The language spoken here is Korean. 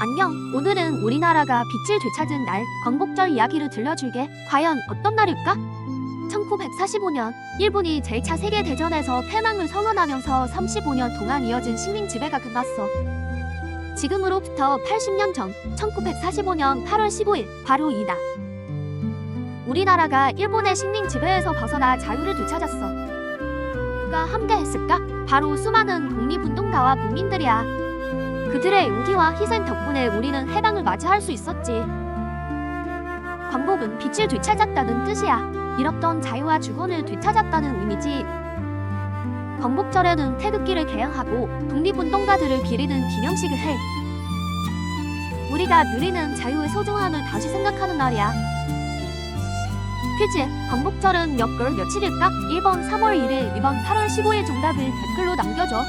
안녕. 오늘은 우리나라가 빛을 되찾은 날, 광복절 이야기를 들려줄게. 과연 어떤 날일까? 1945년, 일본이 제2차 세계 대전에서 패망을 선언하면서 35년 동안 이어진 식민 지배가 끝났어. 지금으로부터 80년 전, 1945년 8월 15일, 바로 이날. 우리나라가 일본의 식민 지배에서 벗어나 자유를 되찾았어. 누가 함께 했을까? 바로 수많은 독립운동가와 국민들이야. 그들의 용기와 희생 덕분에 우리는 해방을 맞이할 수 있었지. 광복은 빛을 되찾았다는 뜻이야. 잃었던 자유와 주권을 되찾았다는 의미지. 광복절에는 태극기를 개양하고 독립운동가들을 기리는 기념식을 해. 우리가 누리는 자유의 소중함을 다시 생각하는 날이야. 퀴즈. 광복절은 몇 개월 며칠일까? 1번 3월 1일, 2번 8월 15일 정답을 댓글로 남겨줘.